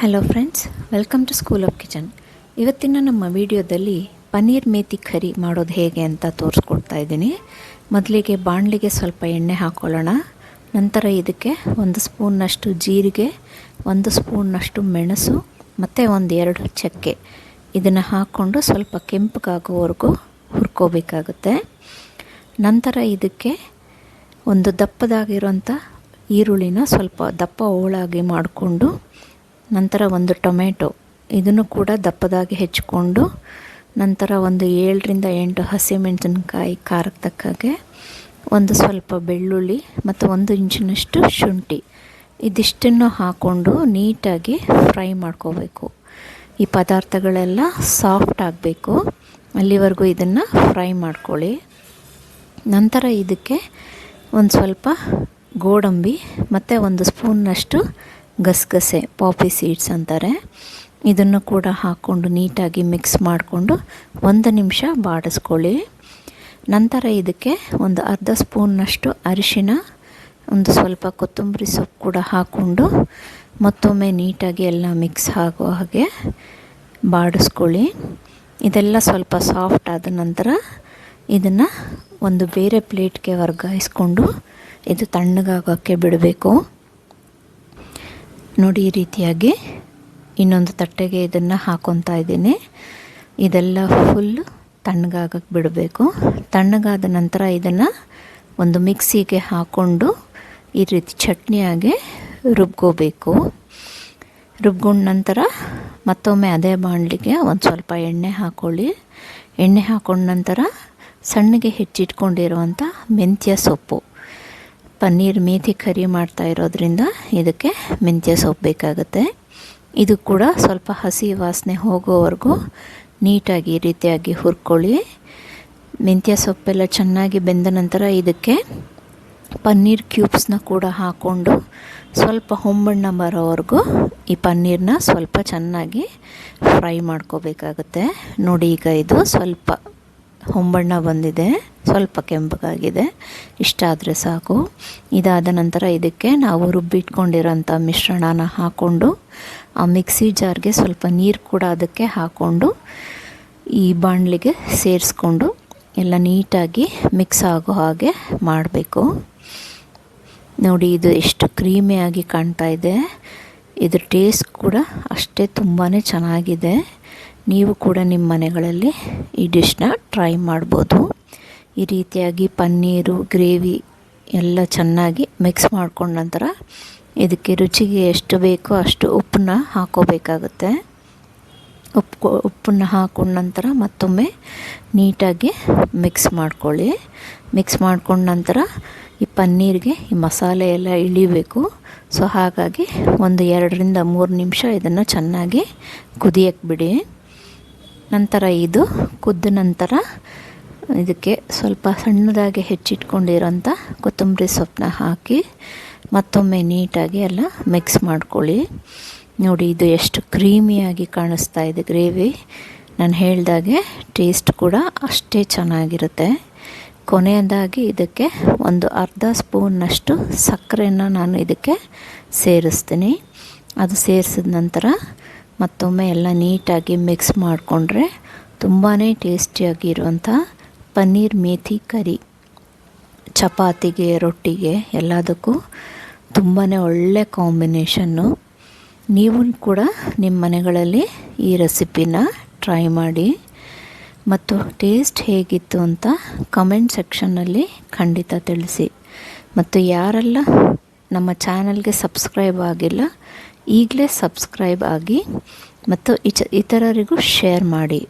Hello friends welcome to school of kitchen ಇವತ್ತಿನ ನಮ್ಮ ವಿಡಿಯೋದಲ್ಲಿ ಪನ್ನೀರ್ ಮೇತಿ ಕರಿ ಮಾಡೋದು ಹೇಗೆ ಅಂತ ತೋರಿಸ್ಕೊಡ್ತಾ ಇದ್ದೀನಿ. ಮೊದಲಿಗೆ ಬಾಣಲಿಗೆ ಸ್ವಲ್ಪ ಎಣ್ಣೆ ಹಾಕ್ಕೊಳ್ಳೋಣ ನಂತರ ಇದಕ್ಕೆ ಒಂದು ಸ್ಪೂನ್ನಷ್ಟು ಜೀರಿಗೆ, ಒಂದು ಸ್ಪೂನ್ನಷ್ಟು ಮೆಣಸು, ಮತ್ತು ಒಂದು ಎರಡು ಚಕ್ಕೆ. ಇದನ್ನು ಹಾಕ್ಕೊಂಡು ಸ್ವಲ್ಪ ಕೆಂಪಗಾಗೋವರೆಗೂ ಹುರ್ಕೋಬೇಕಾಗುತ್ತೆ. ನಂತರ ಇದಕ್ಕೆ ಒಂದು ದಪ್ಪದಾಗಿರೋಂಥ ಈರುಳ್ಳಿನ ಸ್ವಲ್ಪ ದಪ್ಪ ಹೋಳಾಗಿ ಮಾಡಿಕೊಂಡು ನಂತರ ಒಂದು ಟೊಮೆಟೊ. ಇದನ್ನು ಕೂಡ ದಪ್ಪದಾಗಿ ಹೆಚ್ಚಿಕೊಂಡು ನಂತರ ಒಂದು ಏಳರಿಂದ ಎಂಟು ಹಸಿಮೆಣಸಿನ್ಕಾಯಿ ಖಾರಕ್ಕೆ ತಕ್ಕಾಗೆ ಒಂದು ಸ್ವಲ್ಪ ಬೆಳ್ಳುಳ್ಳಿ ಮತ್ತು ಒಂದು ಇಂಚಿನಷ್ಟು ಶುಂಠಿ. ಇದಿಷ್ಟನ್ನು ಹಾಕ್ಕೊಂಡು ನೀಟಾಗಿ ಫ್ರೈ ಮಾಡ್ಕೋಬೇಕು. ಈ ಪದಾರ್ಥಗಳೆಲ್ಲ ಸಾಫ್ಟ್ ಆಗಬೇಕು. ಅಲ್ಲಿವರೆಗೂ ಇದನ್ನು ಫ್ರೈ ಮಾಡ್ಕೊಳ್ಳಿ. ನಂತರ ಇದಕ್ಕೆ ಒಂದು ಸ್ವಲ್ಪ ಗೋಡಂಬಿ ಮತ್ತು ಒಂದು ಸ್ಪೂನ್ನಷ್ಟು ಗಸಗಸೆ ಪಾಪಿ ಸೀಡ್ಸ್ ಅಂತಾರೆ. ಇದನ್ನು ಕೂಡ ಹಾಕ್ಕೊಂಡು ನೀಟಾಗಿ ಮಿಕ್ಸ್ ಮಾಡಿಕೊಂಡು ಒಂದು ನಿಮಿಷ ಬಾಡಿಸ್ಕೊಳ್ಳಿ. ನಂತರ ಇದಕ್ಕೆ ಒಂದು ಅರ್ಧ ಸ್ಪೂನ್ನಷ್ಟು ಅರಿಶಿನ ಒಂದು ಸ್ವಲ್ಪ ಕೊತ್ತಂಬರಿ ಸೊಪ್ಪು ಕೂಡ ಹಾಕ್ಕೊಂಡು ಮತ್ತೊಮ್ಮೆ ನೀಟಾಗಿ ಎಲ್ಲ ಮಿಕ್ಸ್ ಆಗೋ ಹಾಗೆ ಬಾಡಿಸ್ಕೊಳ್ಳಿ. ಇದೆಲ್ಲ ಸ್ವಲ್ಪ ಸಾಫ್ಟ್ ಆದ ನಂತರ ಇದನ್ನು ಒಂದು ಬೇರೆ ಪ್ಲೇಟ್ಗೆ ವರ್ಗಾಯಿಸ್ಕೊಂಡು ಇದು ತಣ್ಣಗಾಗೋಕ್ಕೆ ಬಿಡಬೇಕು. ನೋಡಿ ಈ ರೀತಿಯಾಗಿ ಇನ್ನೊಂದು ತಟ್ಟೆಗೆ ಇದನ್ನು ಹಾಕೊತಾ ಇದ್ದೀನಿ. ಇದೆಲ್ಲ ಫುಲ್ ತಣ್ಣಗಾಗಕ್ಕೆ ಬಿಡಬೇಕು. ತಣ್ಣಗಾದ ನಂತರ ಇದನ್ನು ಒಂದು ಮಿಕ್ಸಿಗೆ ಹಾಕ್ಕೊಂಡು ಈ ರೀತಿ ಚಟ್ನಿಯಾಗಿ ರುಬ್ಕೋಬೇಕು. ರುಬ್ಕೊಂಡ ನಂತರ ಮತ್ತೊಮ್ಮೆ ಅದೇ ಬಾಣಲಿಗೆ ಒಂದು ಸ್ವಲ್ಪ ಎಣ್ಣೆ ಹಾಕ್ಕೊಳ್ಳಿ ಎಣ್ಣೆ ಹಾಕೊಂಡ ನಂತರ ಸಣ್ಣಗೆ ಹೆಚ್ಚಿಟ್ಕೊಂಡಿರುವಂಥ ಮೆಂತ್ಯ ಸೊಪ್ಪು. ಪನ್ನೀರ್ ಮೇಥಿ ಕರಿ ಮಾಡ್ತಾ ಇರೋದ್ರಿಂದ ಇದಕ್ಕೆ ಮೆಂತ್ಯ ಸೊಪ್ಪು ಬೇಕಾಗುತ್ತೆ. ಇದು ಕೂಡ ಸ್ವಲ್ಪ ಹಸಿ ವಾಸನೆ ಹೋಗೋವರೆಗೂ ನೀಟಾಗಿ ಈ ರೀತಿಯಾಗಿ ಹುರ್ಕೊಳ್ಳಿ. ಮೆಂತ್ಯ ಸೊಪ್ಪೆಲ್ಲ ಚೆನ್ನಾಗಿ ಬೆಂದ ನಂತರ ಇದಕ್ಕೆ ಪನ್ನೀರ್ ಕ್ಯೂಬ್ಸ್ನ ಕೂಡ ಹಾಕ್ಕೊಂಡು ಸ್ವಲ್ಪ ಹೊಂಬಣ್ಣ ಬರೋವರೆಗೂ ಈ ಪನ್ನೀರನ್ನ ಸ್ವಲ್ಪ ಚೆನ್ನಾಗಿ ಫ್ರೈ ಮಾಡ್ಕೋಬೇಕಾಗುತ್ತೆ. ನೋಡಿ ಈಗ ಇದು ಸ್ವಲ್ಪ ಹೊಂಬಣ್ಣ ಬಂದಿದೆ. ಸ್ವಲ್ಪ ಕೆಂಪಗಾಗಿದೆ. ಇಷ್ಟ ಆದರೆ ಸಾಕು. ಇದಾದ ನಂತರ ಇದಕ್ಕೆ ನಾವು ರುಬ್ಬಿಟ್ಕೊಂಡಿರೋಂಥ ಮಿಶ್ರಣನ ಹಾಕ್ಕೊಂಡು ಆ ಮಿಕ್ಸಿ ಜಾರ್ಗೆ ಸ್ವಲ್ಪ ನೀರು ಕೂಡ ಅದಕ್ಕೆ ಹಾಕ್ಕೊಂಡು ಈ ಬಾಣಲಿಗೆ ಸೇರಿಸ್ಕೊಂಡು ಎಲ್ಲ ನೀಟಾಗಿ ಮಿಕ್ಸ್ ಆಗೋ ಹಾಗೆ ಮಾಡಬೇಕು. ನೋಡಿ, ಇದು ಎಷ್ಟು ಕ್ರೀಮಿಯಾಗಿ ಕಾಣ್ತಾ ಇದೆ. ಇದ್ರ ಟೇಸ್ಟ್ ಕೂಡ ಅಷ್ಟೇ ತುಂಬಾ ಚೆನ್ನಾಗಿದೆ. ನೀವು ಕೂಡ ನಿಮ್ಮ ಮನೆಗಳಲ್ಲಿ ಈ ಡಿಶ್ನ ಟ್ರೈ ಮಾಡ್ಬೋದು. ಈ ರೀತಿಯಾಗಿ ಪನ್ನೀರು, ಗ್ರೇವಿ ಎಲ್ಲ ಚೆನ್ನಾಗಿ ಮಿಕ್ಸ್ ಮಾಡ್ಕೊಂಡ ನಂತರ ಇದಕ್ಕೆ ರುಚಿಗೆ ಎಷ್ಟು ಬೇಕೋ ಅಷ್ಟು ಉಪ್ಪನ್ನ ಹಾಕೋಬೇಕಾಗುತ್ತೆ. ಉಪ್ಪು ಉಪ್ಪನ್ನ ಹಾಕೊಂಡ ನಂತರ ಮತ್ತೊಮ್ಮೆ ನೀಟಾಗಿ ಮಿಕ್ಸ್ ಮಾಡ್ಕೊಳ್ಳಿ. ಮಿಕ್ಸ್ ಮಾಡ್ಕೊಂಡ ನಂತರ ಈ ಪನ್ನೀರಿಗೆ ಈ ಮಸಾಲೆ ಎಲ್ಲ ಇಳಿಬೇಕು. ಸೊ ಹಾಗಾಗಿ ಒಂದು ಎರಡರಿಂದ ಮೂರು ನಿಮಿಷ ಇದನ್ನು ಚೆನ್ನಾಗಿ ಕುದಿಯಕ್ಕೆ ಬಿಡಿ. ನಂತರ ಇದು, ಕುದ್ದ ನಂತರ ಇದಕ್ಕೆ ಸ್ವಲ್ಪ ಸಣ್ಣದಾಗಿ ಹೆಚ್ಚಿಟ್ಕೊಂಡಿರೋಂಥ ಕೊತ್ತಂಬರಿ ಸೊಪ್ಪನ್ನ ಹಾಕಿ ಮತ್ತೊಮ್ಮೆ ನೀಟಾಗಿ ಎಲ್ಲ ಮಿಕ್ಸ್ ಮಾಡ್ಕೊಳ್ಳಿ. ನೋಡಿ, ಇದು ಎಷ್ಟು ಕ್ರೀಮಿಯಾಗಿ ಕಾಣಿಸ್ತಾ ಇದೆ ಗ್ರೇವಿ. ನಾನು ಹೇಳಿದಾಗೆ ಟೇಸ್ಟ್ ಕೂಡ ಅಷ್ಟೇ ಚೆನ್ನಾಗಿರುತ್ತೆ. ಕೊನೆಯದಾಗಿ ಇದಕ್ಕೆ ಒಂದು ಅರ್ಧ ಸ್ಪೂನ್ನಷ್ಟು ಸಕ್ಕರೆಯನ್ನು ನಾನು ಇದಕ್ಕೆ ಸೇರಿಸ್ತೀನಿ. ಅದು ಸೇರಿಸಿದ ನಂತರ ಮತ್ತೊಮ್ಮೆ ಎಲ್ಲ ನೀಟಾಗಿ ಮಿಕ್ಸ್ ಮಾಡಿಕೊಂಡ್ರೆ ತುಂಬಾ ಟೇಸ್ಟಿಯಾಗಿರುವಂಥ ಪನ್ನೀರ್ ಮೇಥಿ ಕರಿ. ಚಪಾತಿಗೆ, ರೊಟ್ಟಿಗೆ ಎಲ್ಲದಕ್ಕೂ ತುಂಬಾ ಒಳ್ಳೆ ಕಾಂಬಿನೇಷನ್ನು ನೀವು ಕೂಡ ನಿಮ್ಮ ಮನೆಗಳಲ್ಲಿ ಈ ರೆಸಿಪಿನ ಟ್ರೈ ಮಾಡಿ ಮತ್ತು ಟೇಸ್ಟ್ ಹೇಗಿತ್ತು ಅಂತ ಕಮೆಂಟ್ ಸೆಕ್ಷನ್ನಲ್ಲಿ ಖಂಡಿತ ತಿಳಿಸಿ. ಮತ್ತು ಯಾರೆಲ್ಲ ನಮ್ಮ ಚಾನಲ್ಗೆ ಸಬ್ಸ್ಕ್ರೈಬ್ ಆಗಿಲ್ಲ ಈಗಲೇ ಸಬ್ಸ್ಕ್ರೈಬ್ ಆಗಿ ಮತ್ತು ಇಚ ಇತರರಿಗೂ ಶೇರ್ ಮಾಡಿ.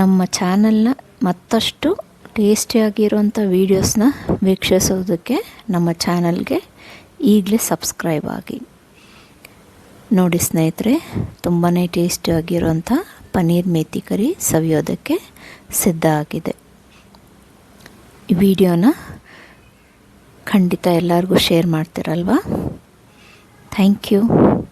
ನಮ್ಮ ಚಾನಲ್ನ ಮತ್ತಷ್ಟು ಟೇಸ್ಟಿಯಾಗಿರುವಂಥ ವೀಡಿಯೋಸ್ನ ವೀಕ್ಷಿಸೋದಕ್ಕೆ ನಮ್ಮ ಚಾನಲ್ಗೆ ಈಗಲೇ ಸಬ್ಸ್ಕ್ರೈಬ್ ಆಗಿ. ನೋಡಿ ಸ್ನೇಹಿತರೆ ತುಂಬಾ ಟೇಸ್ಟಿಯಾಗಿರುವಂಥ ಪನ್ನೀರ್ ಮೇಥಿ ಕರಿ ಸವಿಯೋದಕ್ಕೆ ಸಿದ್ಧ ಆಗಿದೆ. ಈ ವಿಡಿಯೋನ ಖಂಡಿತ ಎಲ್ಲರಿಗೂ ಶೇರ್ ಮಾಡ್ತೀರಲ್ವಾ? thank you.